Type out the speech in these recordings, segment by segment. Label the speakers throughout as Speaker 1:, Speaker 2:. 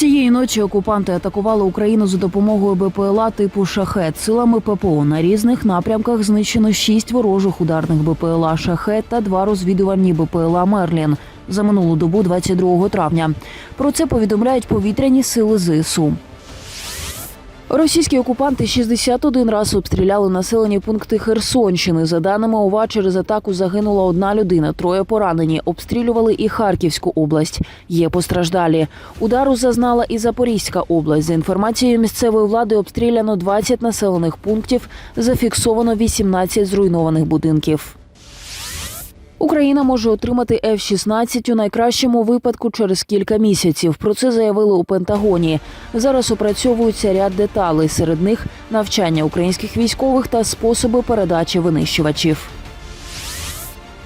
Speaker 1: Цієї ночі окупанти атакували Україну за допомогою БПЛА типу Шахет. Силами ППО на різних напрямках знищено шість ворожих ударних БПЛА Шахет та два розвідувальні БПЛА Мерлін за минулу добу 22 травня. Про це повідомляють повітряні сили ЗСУ. Російські окупанти 61 раз обстріляли населені пункти Херсонщини. За даними ОВА, через атаку загинула одна людина, троє поранені. Обстрілювали і Харківську область. Є постраждалі. Удару зазнала і Запорізька область. За інформацією місцевої влади, обстріляно 20 населених пунктів, зафіксовано 18 зруйнованих будинків. Україна може отримати F-16 у найкращому випадку через кілька місяців. Про це заявили у Пентагоні. Зараз опрацьовується ряд деталей. Серед них навчання українських військових та способи передачі винищувачів.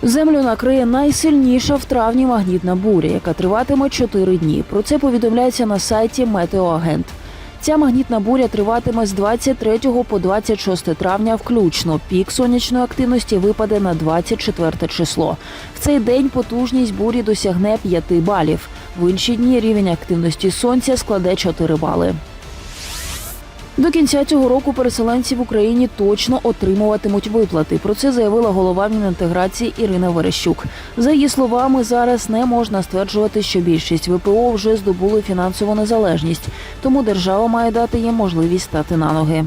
Speaker 1: Землю накриє найсильніша в травні магнітна буря, яка триватиме 4 дні. Про це повідомляється на сайті Метеоагент. Ця магнітна буря триватиме з 23 по 26 травня включно. Пік сонячної активності випаде на 24 число. В цей день потужність бурі досягне 5 балів. В інші дні рівень активності сонця складе 4 бали. До кінця цього року переселенці в Україні точно отримуватимуть виплати. Про це заявила голова Мінінтеграції Ірина Верещук. За її словами, зараз не можна стверджувати, що більшість ВПО вже здобули фінансову незалежність, тому держава має дати їм можливість стати на ноги.